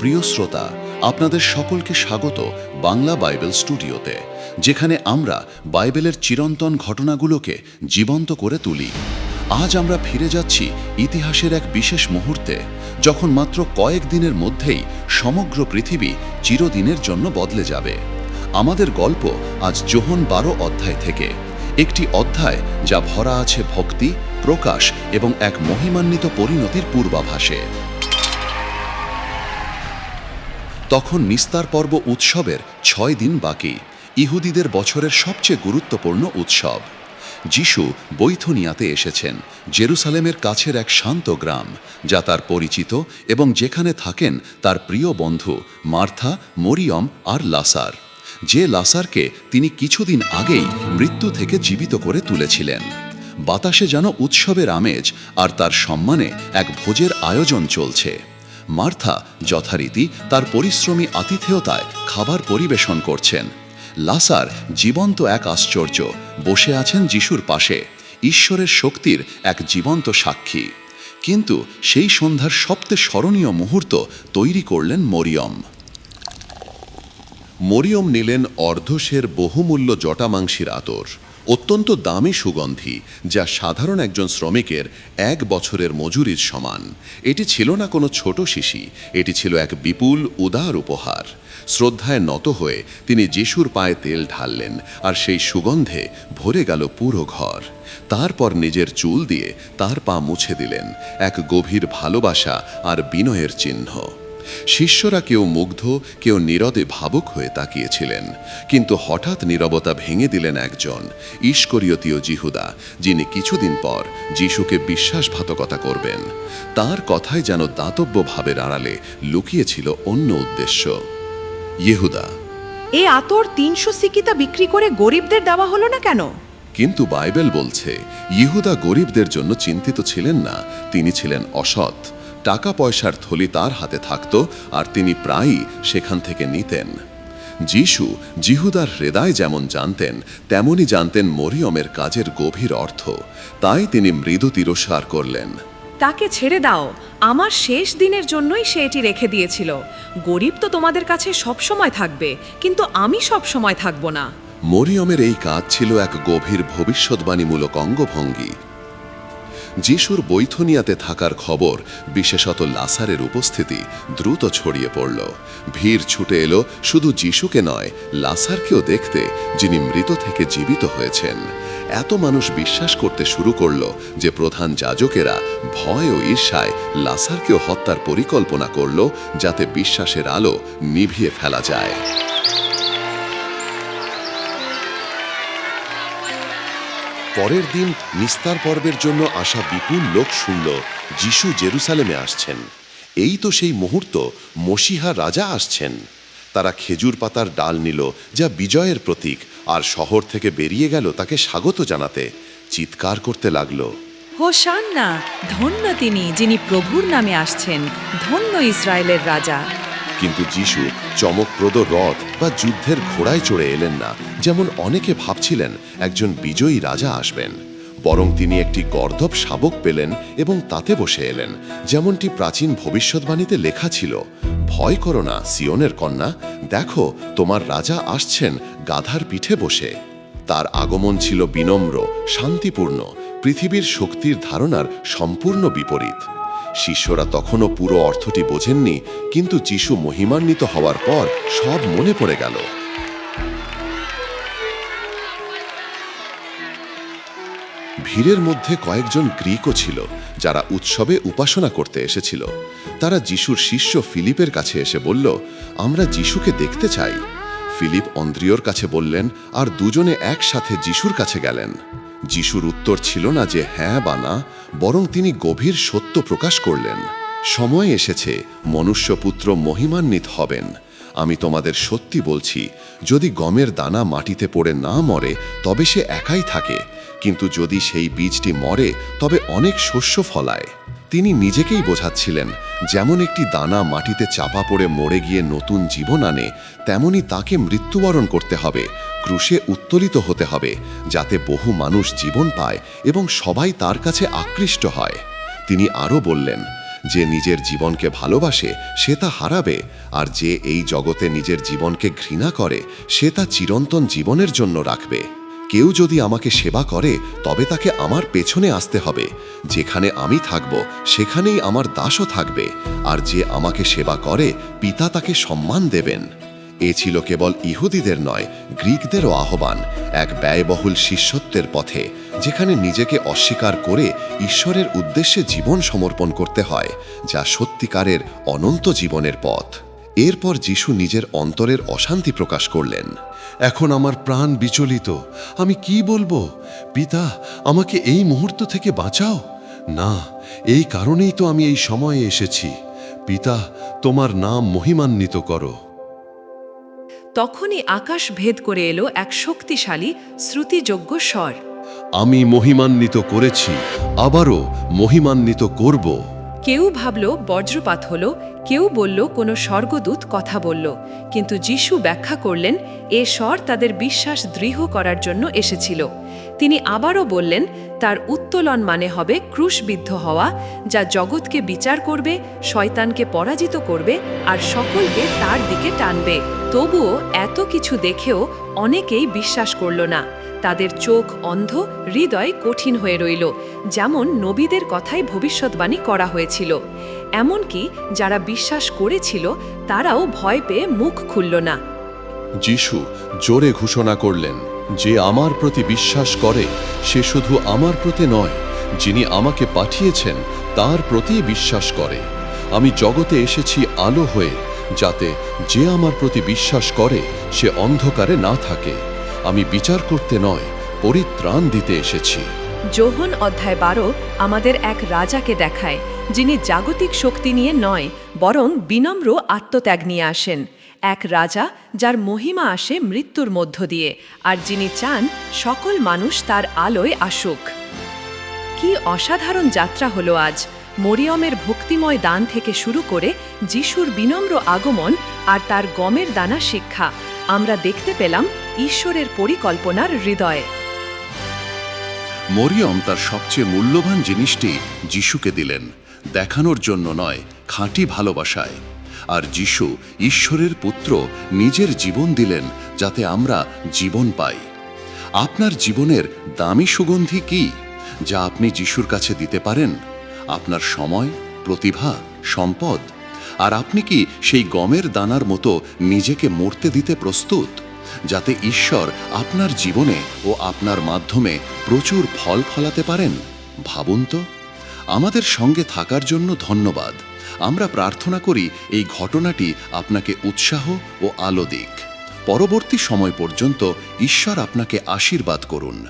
প্রিয় শ্রোতা, আপনাদের সকলকে স্বাগত বাংলা বাইবেল স্টুডিওতে, যেখানে আমরা বাইবেলের চিরন্তন ঘটনাগুলোকে জীবন্ত করে তুলি। আজ আমরা ফিরে যাচ্ছি ইতিহাসের এক বিশেষ মুহূর্তে, যখন মাত্র কয়েক দিনের মধ্যেই সমগ্র পৃথিবী চিরদিনের জন্য বদলে যাবে। আমাদের গল্প আজ জোহন বারো অধ্যায় থেকে, একটি অধ্যায় যা ভরা আছে ভক্তি, প্রকাশ এবং এক মহিমান্বিত পরিণতির পূর্বাভাসে। তখন নিস্তার পর্ব উৎসবের ছয় দিন বাকি, ইহুদিদের বছরের সবচেয়ে গুরুত্বপূর্ণ উৎসব। যিশু বৈথনিয়াতে এসেছেন, জেরুসালেমের কাছের এক শান্ত গ্রাম, যা তার পরিচিত এবং যেখানে থাকেন তার প্রিয় বন্ধু মার্থা, মরিয়ম আর লাসার। যে লাসারকে তিনি কিছুদিন আগেই মৃত্যু থেকে জীবিত করে তুলেছিলেন। বাতাসে যেন উৎসবের আমেজ আর তার সম্মানে এক ভোজের আয়োজন চলছে। মার্থা যথারীতি তার পরিশ্রমী আতিথেয়তায় খাবার পরিবেশন করছেন। লাসার জীবন্ত এক আশ্চর্য, বসে আছেন যিশুর পাশে, ঈশ্বরের শক্তির এক জীবন্ত সাক্ষী। কিন্তু সেই সন্ধ্যার সবচেয়ে স্মরণীয় মুহূর্ত তৈরি করলেন মরিয়ম। মরিয়ম নিলেন অর্ধশের বহুমূল্য জটামাংসির আতর। অত্যন্ত দামি সুগন্ধি, যা সাধারণ একজন শ্রমিকের এক বছরের মজুরির সমান। এটি ছিল না কোনো ছোট শিশি, এটি ছিল এক বিপুল, উদার উপহার। শ্রদ্ধায় নত হয়ে তিনি যিশুর পায়ে তেল ঢাললেন, আর সেই সুগন্ধে ভরে গেল পুরো ঘর। তারপর নিজের চুল দিয়ে তার পা মুছে দিলেন, এক গভীর ভালোবাসা আর বিনয়ের চিহ্ন। শিষ্যরা কেউ মুগ্ধ কেউ নীরদে ভাবুক হয়ে তাকিয়েছিলেন। কিন্তু হঠাৎ নীরবতা ভেঙে দিলেন একজন ঈশকরীয়তীয় জিহুদা যিনি কিছুদিন পর যিশুকে বিশ্বাসঘাতকতা করবেন। তার কথায় যেন দাতব্য ভাবের আড়ালে লুকিয়েছিল অন্য উদ্দেশ্য। ইহুদা এ আতর তিনশো সিকিতা বিক্রি করে গরিবদের দেওয়া হলো না কেন? কিন্তু বাইবেল বলছে ইহুদা গরিবদের জন্য চিন্তিত ছিলেন না তিনি ছিলেন অসৎ। টাকা পয়সার থলি তার হাতে থাকত আর তিনি প্রায়ই সেখান থেকে নিতেন। যিশু জিহুদার হৃদয় যেমন জানতেন তেমনি জানতেন মরিয়মের কাজের গভীর অর্থ। তাই তিনি মৃদু তিরস্কার করলেন। তাকে ছেড়ে দাও আমার শেষ দিনের জন্যই সে এটি রেখে দিয়েছিল। গরিব তো তোমাদের কাছে সব সময় থাকবে কিন্তু আমি সব সময় থাকব না। মরিয়মের এই কাজ ছিল এক গভীর ভবিষ্যৎবাণীমূলক অঙ্গভঙ্গি। যিশুর বৈথনিয়াতে থাকার খবর, বিশেষত লাসারের উপস্থিতি, দ্রুত ছড়িয়ে পড়ল। ভিড় ছুটে এলো শুধু যিশুকে নয়, লাসারকেও দেখতে, যিনি মৃত থেকে জীবিত হয়েছেন। এত মানুষ বিশ্বাস করতে শুরু করল যে প্রধান যাজকেরা ভয় ও ঈর্ষায় লাসারকেও হত্যার পরিকল্পনা করল যাতে বিশ্বাসের আলো নিভিয়ে ফেলা যায়। পরের দিন নিস্তার পর্বের জন্য আসা বিপুল লোক শুনল, যিশু জেরুসালেমে আসছেন। এই তো সেই মুহূর্ত, মসিহা রাজা আসছেন। তারা খেজুর পাতার ডাল নিল, যা বিজয়ের প্রতীক, আর শহর থেকে বেরিয়ে গেল তাকে স্বাগত জানাতে। চিৎকার করতে লাগল। হোসান্না, ধন্য তিনি যিনি প্রভুর নামে আসছেন, ধন্য ইসরায়েলের রাজা। কিন্তু যিশু চমকপ্রদ রথ বা যুদ্ধের ঘোড়ায় চড়ে এলেন না, যেমন অনেকে ভাবছিলেন একজন বিজয়ী রাজা আসবেন। বরং তিনি একটি গর্দব শাবক পেলেন এবং তাতে বসে এলেন, যেমনটি প্রাচীন ভবিষ্যৎবাণীতে লেখা ছিল, ভয় করো না সিয়নের কন্যা, দেখো তোমার রাজা আসছেন গাধার পিঠে বসে। তার আগমন ছিল বিনম্র, শান্তিপূর্ণ, পৃথিবীর শক্তির ধারণার সম্পূর্ণ বিপরীত। শিষ্যরা তখনও পুরো অর্থটি বোঝেননি, কিন্তু যিশু মহিমান্বিত হওয়ার পর সব মনে পড়ে গেল। ভিড়ের মধ্যে কয়েকজন গ্রিকও ছিল, যারা উৎসবে উপাসনা করতে এসেছিল। তারা যিশুর শিষ্য ফিলিপের কাছে এসে বলল, আমরা যিশুকে দেখতে চাই। ফিলিপ অন্দ্রিয়র কাছে বললেন, আর দুজনে একসাথে যিশুর কাছে গেলেন। যিশুর উত্তর ছিল না যে হ্যাঁ বা না, বরং তিনি গভীর সত্য প্রকাশ করলেন। সময় এসেছে, মনুষ্যপুত্র মহিমান্বিত হবেন। আমি তোমাদের সত্যি বলছি, যদি গমের দানা মাটিতে পড়ে না মরে, তবে সে একাই থাকে। কিন্তু যদি সেই বীজটি মরে, তবে অনেক শস্য ফলায়। তিনি নিজেকেই বোঝাচ্ছিলেন, যেমন একটি দানা মাটিতে চাপা পড়ে মরে গিয়ে নতুন জীবন আনে, তেমনি তাকে মৃত্যুবরণ করতে হবে। ক্রুশে উত্তোলিত হতে হবে, যাতে বহু মানুষ জীবন পায় এবং সবাই তার কাছে আকৃষ্ট হয়। তিনি আরও বললেন, যে নিজের জীবনকে ভালোবাসে, সে তা হারাবে, আর যে এই জগতে নিজের জীবনকে ঘৃণা করে, সে তা চিরন্তন জীবনের জন্য রাখবে। কেউ যদি আমাকে সেবা করে, তবে তাকে আমার পেছনে আসতে হবে। যেখানে আমি থাকব, সেখানেই আমার দাসও থাকবে। আর যে আমাকে সেবা করে, পিতা তাকে সম্মান দেবেন। এ ছিল কেবল ইহুদিদের নয়, গ্রিকদেরও আহ্বান, এক ব্যয়বহুল শিষ্যত্বের পথে, যেখানে নিজেকে অস্বীকার করে ঈশ্বরের উদ্দেশ্যে জীবন সমর্পণ করতে হয়, যা সত্যিকারের অনন্ত জীবনের পথ। এরপর যিশু নিজের অন্তরের অশান্তি প্রকাশ করলেন। এখন আমার প্রাণ বিচলিত, আমি কি বলব? পিতা, আমাকে এই মুহূর্ত থেকে বাঁচাও? না, এই কারণেই তো আমি এই সময়ে এসেছি। পিতা, তোমার নাম মহিমান্বিত করো। তখনই আকাশ ভেদ করে এলো এক শক্তিশালী শ্রুতিযোগ্য স্বর। আমি মহিমান্বিত করেছি আবারও মহিমান্বিত করব। কেউ ভাবল বজ্রপাত হলো কেউ বলল, কোনো স্বর্গদূত কথা বলল, কিন্তু যিশু ব্যাখ্যা করলেন, এ স্বর তাদের বিশ্বাস দৃঢ় করার জন্য এসেছিল। তিনি আবারও বললেন, তার উত্তোলন মানে হবে ক্রুশবিদ্ধ হওয়া, যা জগৎকে বিচার করবে, শয়তানকে পরাজিত করবে, আর সকলকে তার দিকে টানবে। তবুও এত কিছু দেখেও অনেকেই বিশ্বাস করল না। তাদের চোখ অন্ধ, হৃদয় কঠিন হয়ে রইল, যেমন নবীদের কথাই ভবিষ্যৎবাণী করা হয়েছিল। এমনকি যারা বিশ্বাস করেছিল, তারাও ভয় পেয়ে মুখ খুলল না। যিশু জোরে ঘোষণা করলেন, যে আমার প্রতি বিশ্বাস করে, সে শুধু আমার প্রতি নয়, যিনি আমাকে পাঠিয়েছেন, তার প্রতি বিশ্বাস করে। আমি জগতে এসেছি আলো হয়ে, যাতে যে আমার প্রতি বিশ্বাস করে, সে অন্ধকারে না থাকে। আমি বিচার করতে নয়, পরিত্রাণ দিতে এসেছি। যোহন অধ্যায় বারো আমাদের এক রাজাকে দেখায়, যিনি জাগতিক শক্তি নিয়ে নয়, বরং বিনম্র আত্মত্যাগ নিয়ে আসেন। এক রাজা যার মহিমা আসে মৃত্যুর মধ্য দিয়ে, আর যিনি চান সকল মানুষ তার আলোয় আসুক। কি অসাধারণ যাত্রা হলো আজ! মরিয়মের ভক্তিময় দান থেকে শুরু করে যিশুর বিনম্র আগমন আর তার গমের দানা শিক্ষা, আমরা দেখতে পেলাম ঈশ্বরের পরিকল্পনার হৃদয়ে। মরিয়ম তার সবচেয়ে মূল্যবান জিনিসটি যিশুকে দিলেন, দেখানোর জন্য নয়, খাঁটি ভালোবাসায়। আর যিশু ঈশ্বরের পুত্র নিজের জীবন দিলেন যাতে আমরা জীবন পাই। আপনার জীবনের দামি সুগন্ধি কি, যা আপনি যিশুর কাছে দিতে পারেন? আপনার সময়, প্রতিভা, সম্পদ? আর আপনি কি সেই গমের দানার মতো নিজেকে মরতে দিতে প্রস্তুত? যাতে ঈশ্বর আপনার জীবনে ও আপনার মাধ্যমে প্রচুর ফল ফলাতে পারেন। ভাবুন তো, আমাদের সঙ্গে থাকার জন্য ধন্যবাদ। আমরা প্রার্থনা করি এই ঘটনাটি আপনাকে উৎসাহ ও আলো দিক। পরবর্তী সময় পর্যন্ত ঈশ্বর আপনাকে আশীর্বাদ করুন।